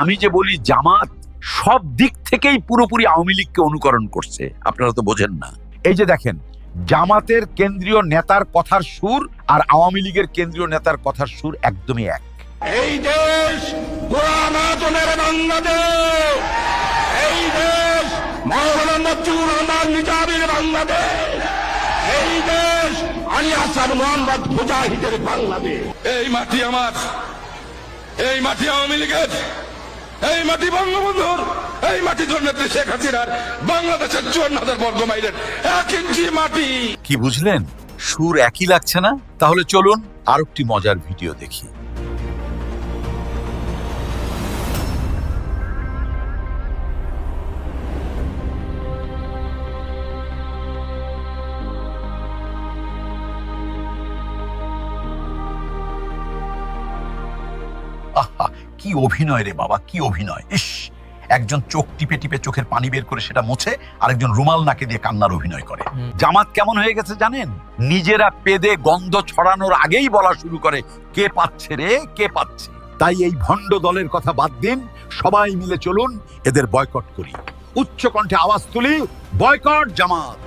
আমি যে বলি জামাত সব দিক থেকেই পুরোপুরি আওয়ামী লীগকে অনুকরণ করছে আপনারা তো বোঝেন না। এই যে দেখেন জামাতের কেন্দ্রীয় নেতার কথার সুর আর আওয়ামী লীগের কেন্দ্রীয় নেতার কথার সুর একদমই এক। এই দেশ বাংলাদেশ! এই দেশ মৌলানা মজুর নিজামের বাংলাদেশ! এই দেশ আলী হাসান মোহাম্মদ মুজাহিদের বাংলাদেশ! এই মাটি আমার এই মাটি আওয়ামী লীগের। এই মাটি বঙ্গবন্ধুর, এই মাটি জন্মেত্রী শেখ হাসিনার, বাংলাদেশের চুয়ান্ন হাজার বর্গ মাইলের এক ইঞ্চি মাটি। কি বুঝলেন? সুর একই লাগছে না? তাহলে চলুন আরেকটি মজার ভিডিও দেখি। কি অভিনয় রে বাবা কি অভিনয়? ইস একজন চোখ টিপে টিপে চোখের পানি বের করে সেটা মোছে আরেকজন রুমাল নাকে দিয়ে কান্নার অভিনয় করে। জামাত কেমন হয়ে গেছে জানেন? নিজেরা পেদে গন্ধ ছড়ানোর আগেই বলা শুরু করে কে পাচ্ছে রে কে পাচ্ছে? তাই এই ভণ্ড দলের কথা বাদ দিন সবাই মিলে চলুন এদের বয়কট করি। উচ্চ কণ্ঠে আওয়াজ তুলি বয়কট জামাত।